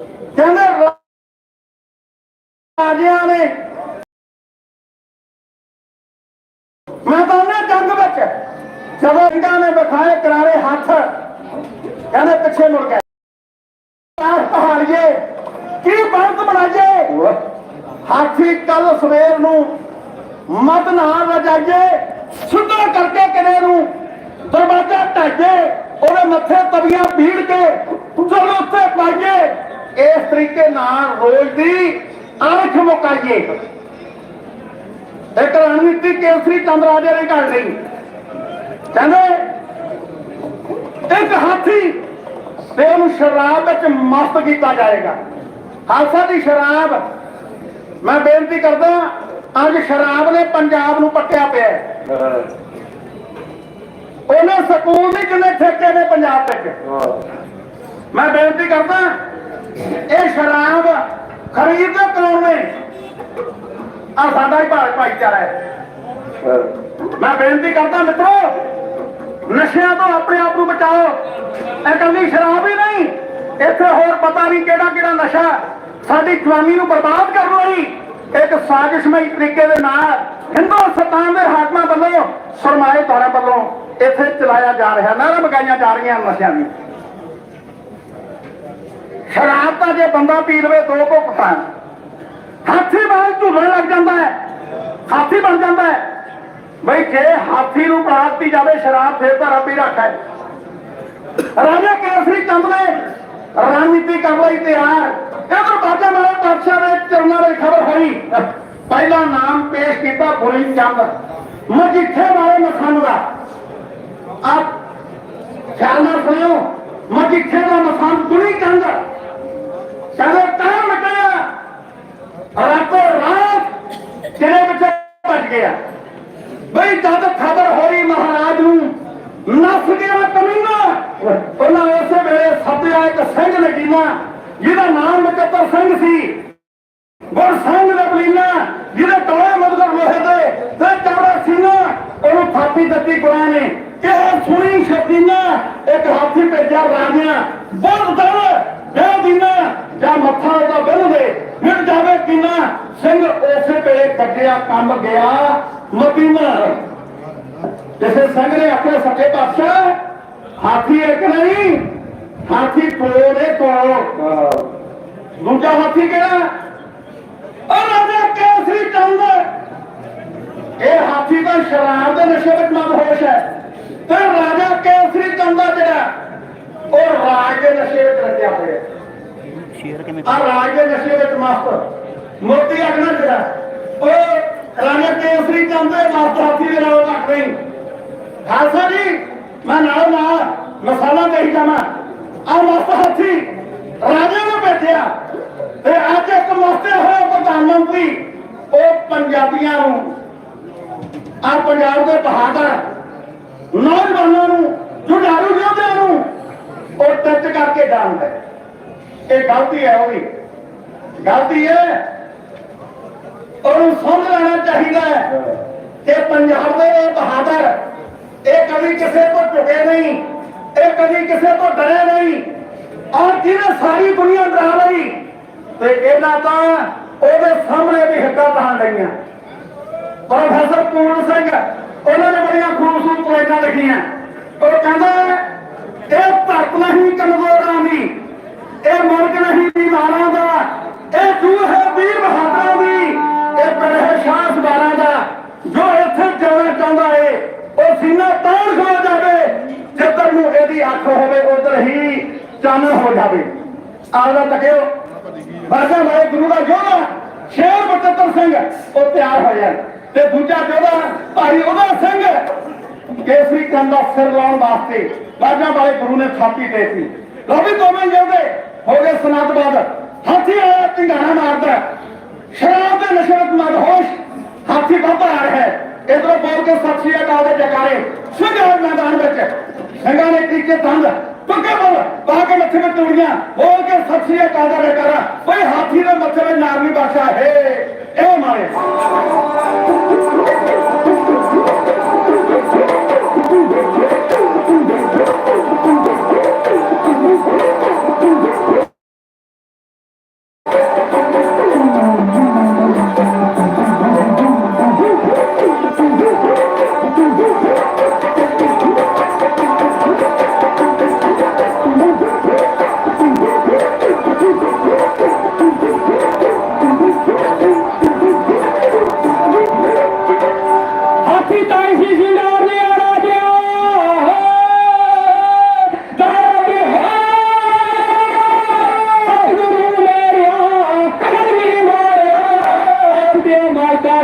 ਕਹਿੰਦੇ ਰਾਜਿਆਂ ਨੇ ਮੈਂ ਤਾਂ ਉਹਨੇ ਜੰਗ ਵਿੱਚ। ਜਦੋਂ ਸਿੰਘਾਂ ਨੇ ਵਿਖਾਏ ਕਰਾਰੇ ਹੱਥ ਕਹਿੰਦੇ ਪਿੱਛੇ ਮੁੜ ਗਏ ਆਹ ਪਹਾੜੀਏ ਕੀ ਬੰਦ ਬਣਾਈਏ? ਹਾਥੀ ਕੱਲ ਸਵੇਰ ਨੂੰ ਮਦ ਨਾਲ ਰਜਾਈਏ ਸੁੱਧਾ ਕਰਕੇ ਕਿਨੇ ਨੂੰ ਦਰਵਾਜ਼ਾ ਢਾਈਏ ਉਹਦੇ ਮੱਥੇ ਤਵੀਆਂ ਭੀੜ ਕੇ ਚਲੋ ਉੱਤੇ ਪਾਈਏ। ਇਸ ਤਰੀਕੇ ਨਾਲ ਰੋਜ਼ ਦੀ ਆਖ ਮੁਕਾਈਏ। ਇੱਕ ਰਣਨੀਤੀ ਕੇਸਰੀ ਚੰਦ ਰਾਜੇ ਨੇ ਘੜ ਲਈ ਕਹਿੰਦੇ ਇੱਕ ਹਾਥੀ ਤੇ ਉਹਨੂੰ ਸ਼ਰਾਬ ਵਿੱਚ ਮਸਤ ਕੀਤਾ ਜਾਏਗਾ। ਖਾਲਸਾ ਦੀ ਸ਼ਰਾਬ ਮੈਂ ਬੇਨਤੀ ਕਰਦਾ ਅੱਜ ਸ਼ਰਾਬ ਨੇ ਪੰਜਾਬ ਨੂੰ ਪੱਟਿਆ ਪਿਆ। ਉਹਨੇ ਸਕੂਲ ਨਹੀਂ ਕਿੰਨੇ ਠੇਕੇ ਨੇ ਪੰਜਾਬ ਵਿੱਚ? ਮੈਂ ਬੇਨਤੀ ਕਰਦਾ ਇਹ ਸ਼ਰਾਬ ਖਰੀਦ ਕੌਣ ਨੇ ਆ ਸਾਡਾ ਹੀ ਭਾਰਤ ਭਾਈਚਾਰਾ ਹੈ। ਮੈਂ ਬੇਨਤੀ ਕਰਦਾ ਮਿੱਤਰੋ, ਨਸ਼ਿਆਂ ਤੋਂ ਆਪਣੇ ਆਪ ਨੂੰ ਬਚਾਓ। ਇਹ ਕੱਲੀ ਸ਼ਰਾਬ ਹੀ ਨਹੀਂ, ਇੱਥੇ ਹੋਰ ਪਤਾ ਨਹੀਂ ਕਿਹੜਾ ਕਿਹੜਾ ਨਸ਼ਾ ਸਾਡੀ ਜਵਾਨੀ ਨੂੰ ਬਰਬਾਦ ਕਰਨ ਲਈ ਇੱਕ ਸਾਜ਼ਿਸ਼ਮਈ ਤਰੀਕੇ ਦੇ ਨਾਲ ਹਿੰਦੁਸਤਾਨ ਦੇ ਹਾਕਮਾਂ ਵੱਲੋਂ ਸਰਮਾਏਦਾਰਾਂ ਵੱਲੋਂ ਇੱਥੇ ਚਲਾਇਆ ਜਾ ਰਿਹਾ ਨਾਰਾ ਮਗਾਈਆਂ ਜਾ ਰਹੀਆਂ ਨਸ਼ਿਆਂ ਦੀ। ਸ਼ਰਾਬ ਤਾਂ ਜੇ ਬੰਦਾ ਪੀ ਲਵੇ ਦੋ ਘੁੱਟਾਂ ਹਾਥੀ ਵਾਂਗ ਝੂਲਣ ਲੱਗ ਜਾਂਦਾ ਹੈ। ਹਾਥੀ ਬਣ ਜਾਂਦਾ ਹੈ। ਬਈ ਜੇ ਹਾਥੀ ਨੂੰ ਪ੍ਰਾਪਤੀ ਜਾਵੇ, ਸ਼ਰਾਬ ਫੇਰ ਤਾਂ ਰੱਬ ਹੀ ਰੱਖਾ ਰਾਜਾ ਕੇਸਰੀ ਚੰਦ ਨੇ ਰਣਨੀਤੀ ਕਰ ਲਈ ਤਿਆਰ। ਇਧਰ ਬਾਜਾ ਮਾਰੇ ਪਾਤਸ਼ਾਹ ਦੇ ਚਰਨਾਂ ਦੀ ਖਬਰ ਹੋਈ ਪਹਿਲਾ ਨਾਮ ਪੇਸ਼ ਕੀਤਾ ਬੁਰੀ ਚੰਦ। ਮਜੀਠੇ ਵਾਲੇ ਮਖਾਨ ਦਾ। ਆਪ ਖਿਆਲ ਨਾਲ ਸੁਣਿਓ। ਮਜੀਠੇ ਦਾ ਮਖਾਨ ਬੁਰੀ ਚੰਦ। ਕਹਿੰਦੇ ਤਾਂ ਮਟਿਆ ਰਾਤੋਂ ਰਾਤ ਕਿਲੇ ਵਿੱਚ ਭੱਜ ਗਿਆ। ਬਈ ਜਦ ਖਬਰ ਹੋਈ ਮਹਾਰਾਜ ਨੂੰ, ਨਸ ਗਿਆ ਕਮੀਨਾ ਉਹਨਾਂ ਉਸੇ ਵੇਲੇ ਸੱਦਿਆ ਇੱਕ ਸਿੰਘ ਨਗੀਨਾ, ਜਿਹਦਾ ਨਾਮ ਮਕੱਤਰ ਸਿੰਘ ਸੀ। ਗੁਰ ਸਿੰਘ ਦੇ ਬਲੀਨਾ, ਜਿਹਦੇ ਟੋਲੇ ਮਦਗਰ ਲੋਹੇ ਦੇ, ਤੇ ਚੌੜਾ ਸੀਨਾ, ਉਹਨੂੰ ਥਾਪੀ ਦਿੱਤੀ ਗੁਰਾਂ ਨੇ। ਇਹ ਸੁਣੀ ਸ਼ਕੀਨਾ ਇੱਕ ਹਾਥੀ ਭੇਜਿਆ ਰਾਜਿਆਂ। ਬਹੁਤ ਦਲ ਜਾਂ ਮੱਥਾ ਉਹਦਾ ਬੰਨ ਦੇ ਮਿਲ ਜਾਵੇ ਕਿਨਾ? ਸਿੰਘ ਉਸੇ ਵੇਲੇ ਕੱਟਿਆ ਕੰਮ ਗਿਆ ਮਦੀਨਾ ਜਿਸੇ ਸਿੰਘ ਨੇ ਆਪਣੇ ਸੱਚੇ ਪਾਤਸ਼ਾਹ ਹਾਥੀ ਇੱਕ ਨਹੀਂ, ਹਾਥੀ ਕੋਲੇ ਕੋਲ ਦੂਜਾ ਹਾਥੀ ਕਿਹੜਾ? ਉਹ ਰਾਜਾ ਕੇਸਰੀ ਚੰਦ ਇਹ ਹਾਥੀ ਤਾਂ ਸ਼ਰਾਬ ਦੇ ਨਸ਼ੇ ਵਿੱਚ ਮਦ ਹੋਸ਼ ਹੈ। ਤੇ ਰਾਜਾ ਕੇਸਰੀ ਚੰਦ ਜਿਹੜਾ ਉਹ ਰਾਜ ਦੇ ਨਸ਼ੇ ਵਿੱਚ ਰੱਖਿਆ ਹੋਇਆ ਸ਼ੇਅਰ ਕਿਵੇਂ ਆ ਰਾਜ ਦੇ ਨਸ਼ੇ ਵਿੱਚ ਮਸਤ। ਮੋਤੀ ਅਗਨਾ ਜਿਹੜਾ ਉਹ ਰਾਜਾ ਕੇਸਰੀ ਚੰਦ ਹਾਥੀ ਦੇ ਨਾਲ ਘੱਟ ਨਹੀਂ। ਖਾਲਸਾ ਜੀ ਮੈਂ ਨਾਲ ਨਾਲ ਮਸਾਲਾ ਕਹੀ ਜਾਵਾਂ। ਆ ਮਸਤ ਹਾਥੀ ਰਾਜੇ ਨੂੰ ਭੇਜਿਆ। ਤੇ ਅੱਜ ਇੱਕ ਮਸਤੇ ਹੋਏ ਪ੍ਰਧਾਨ ਮੰਤਰੀ ਉਹ ਪੰਜਾਬੀਆਂ ਨੂੰ ਆ ਪੰਜਾਬ ਦੇ ਬਹਾਦਰ ਨੌਜਵਾਨਾਂ ਨੂੰ ਜੁਝਾਰੂ ਯੋਧਿਆਂ ਨੂੰ ਉਹ ਟੱਚ ਕਰਕੇ ਹੈ। ਇਹ ਗਲਤੀ ਹੈ ਉਹਦੀ। ਗਲਤੀ ਹੈ, ਉਹਨੂੰ ਸਮਝ ਲੈਣਾ ਚਾਹੀਦਾ ਹੈ ਕਿ ਪੰਜਾਬ ਦੇ ਇਹ ਬਹਾਦਰ, ਇਹ ਕਦੀ ਕਿਸੇ ਤੋਂ ਝੁਕੇ ਨਹੀਂ, ਇਹ ਕਦੀ ਕਿਸੇ ਤੋਂ ਡਰੇ ਨਹੀਂ। ਔਰ ਜਿਹਨੇ ਸਾਰੀ ਦੁਨੀਆ ਡਰਾ ਲਈ, ਤੇ ਇਹਨਾਂ ਤਾਂ ਉਹਦੇ ਸਾਹਮਣੇ ਵੀ ਹਿੱਕਾਂ ਤਾਣ ਲਈਆਂ। ਪ੍ਰੋਫੈਸਰ ਪੂਰਨ ਸਿੰਘ, ਉਹਨਾਂ ਨੇ ਬੜੀਆਂ ਖੂਬਸੂਰਤ ਲਾਈਨਾਂ ਲਿਖੀਆਂ। ਉਹ ਕਹਿੰਦਾ, ਇਹ ਧਰਤ ਨਹੀਂ ਕਮਜ਼ੋਰ ਇਹ ਮੁਲਕ ਨਹੀਂ ਦੀਵਾਰਾਂ ਦਾ, ਇਹ ਜੂ ਹੈ ਵੀਰ ਬਹਾਦਰਾਂ ਦੀ, ਇਹ ਪਿੰਡ ਹੈ ਸ਼ਾਹ ਸਵਾਰਾਂ ਦਾ। ਜੋ ਇੱਥੇ ਜਾਣਾ ਚਾਹੁੰਦਾ ਏ, ਉਹ ਸੀਨਾ ਤਾਣ ਖੋ ਜਾਵੇ, ਜਿੱਧਰ ਨੂੰ ਇਹਦੀ ਅੱਖ ਹੋਵੇ, ਉਧਰ ਹੀ ਚਾਨਣ ਹੋ ਜਾਵੇ। ਆਲਾ ਤੱਕਿਓ ਬਾਜਾ ਮਾਰੇ ਗੁਰੂ ਦਾ ਯੋਧਾ, ਸ਼ੇਰ ਬਚਤਰ ਸਿੰਘ, ਉਹ ਤਿਆਰ ਹੋ ਹੋਇਆ ਤੇ ਦੂਜਾ ਯੋਧਾ, ਭਾਈ ਉਹਦਾ ਸਿੰਘ, ਕੇਸਰੀ ਚੰਦ ਦਾ ਸਿਰ ਲਾਉਣ ਵਾਸਤੇ ਬਾਜਾ ਵਾਲੇ ਗੁਰੂ ਨੇ ਥਾਪੀ ਦੇ ਲੋ ਵੀ ਦੋਵੇਂ ਜਾਂਦੇ ਹੋ ਗਏ ਸਨਾਤ ਹਾਥੀ ਆਇਆ ਢਿੰਗਾਣਾ ਮਾਰਦਾ ਸ਼ਰਾਬ ਦੇ ਨਸ਼ੇ ਵਿੱਚ ਮਦਹੋਸ਼ ਹਾਥੀ ਵੱਧ ਆ ਰਿਹਾ ਹੈ। ਇਧਰੋਂ ਬੋਲ ਕੇ ਸਤਿ ਸ੍ਰੀ ਅਕਾਲ ਦੇ ਜਕਾਰੇ। ਸਿੰਘਾਂ ਮੈਦਾਨ ਵਿੱਚ। ਸਿੰਘਾਂ ਨੇ ਟੀਕੇ ਦੰਦ। ਪੱਕੇ ਬੋਲ। ਪਾ ਕੇ ਮੱਥੇ ਵਿੱਚ ਤੂੜੀਆਂ। ਬੋਲ ਕੇ ਸਤਿ ਸ੍ਰੀ ਅਕਾਲ ਦਾ ਜਕਾਰਾ। ਓਏ ਹਾਥੀ ਦੇ ਮੱਥੇ ਵਿੱਚ ਨਾਰਨੀ ਬਾਸ਼ਾ ਹੈ, ਇਹ ਮਾਰੇ।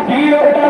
aquí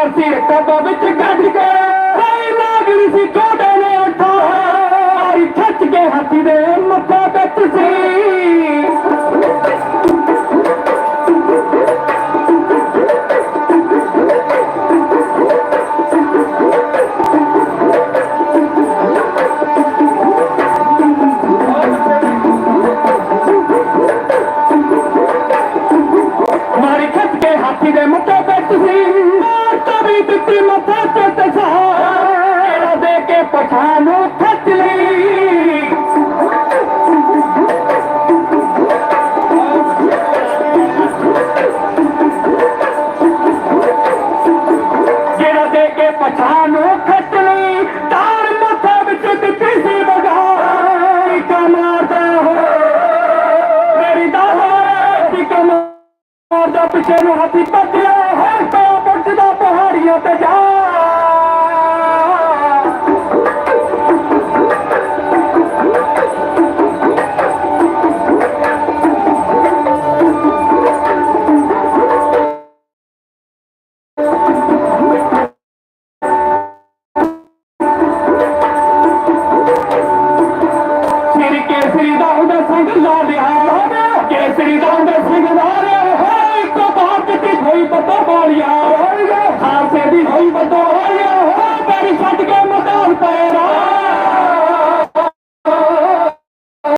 বিদ্যার্থীর কত বিচ্ছিকাধিকার मार पिछे न हाथी पतिया पुरड़िय ਕੇਸਰੀ ਦਾ ਉਹਦਾ ਸਿੰਘ ਲਾ ਰਿਹਾ ਹੋਵੇ ਕੇਸਰੀ ਦਾ ਉਹਦਾ ਸਿੰਘ ਲਾ ਰਿਹਾ ਹੋਵੇ ਇੱਕ ਬਾਤ ਦਿੱਤੀ ਹੋਈ ਪਤਾ ਪਾ ਲਿਆ।